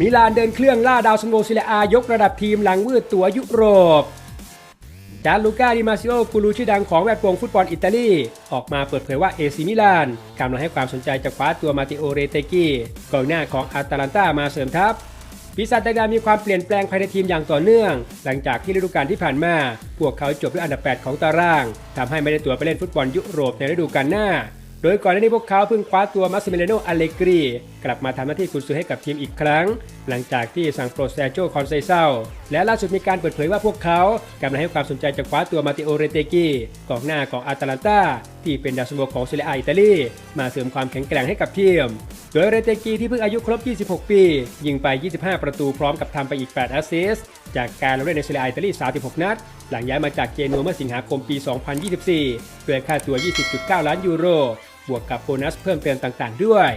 มิลานเดินเครื่องล่าดาวซันโวซิเลอายกระดับทีมหลังวืดตัวยุโรปจานลูก้าดิมาซิโอกูรูชื่อดังของแวดวงฟุตบอลอิตาลี ออกมาเปิดเผยว่าเอซิมิลานกำลังให้ความสนใจจะคว้าตัวมาติโอเรเตกิกองหน้าของอาตาลันตามาเสริมทัพปีศาจแดงดำมีความเปลี่ยนแปลงภายในทีมอย่างต่อเนื่อง หลังจากที่ฤดูกาลที่ผ่านมา พวกเขาจบด้วยอันดับ 8 ของตารางทำให้ไม่ได้ตัวไปเล่นฟุตบอลยุโรปในฤดูกาลหน้า โดยก่อนหน้านี้พวกเขาเพิ่งคว้าตัวมัสเมเลโนอเลกรีกลับมาทำหน้าที่กุนซือให้กับทีมอีกครั้ง หลังจากที่สั่งโปรดแซโจคอนไซเซาและล่าสุดมีการเปิดเผยว่าพวกเขากำลังให้ความสนใจจะคว้าตัวมาติโอเรเตกิกองหน้าของอาตาลันตาที่เป็นดาวซันโวของเซเรียอาอิตาลีมาเสริมความแข็งแกร่งให้กับทีม โดยเรเตกีที่เพิ่งอายุครบ 26 ปี ยิงไป 25 ประตูพร้อมกับทำไปอีก 8 แอสซิสต์จากการลงเล่นในเซเรียอาอิตาลี 36 นัด หลังย้ายมาจากเจนัวเมื่อสิงหาคมปี 2024 ด้วยค่าตัว 20.9 ล้านยูโร บวกกับโบนัสเพิ่มเติมต่างๆ ด้วย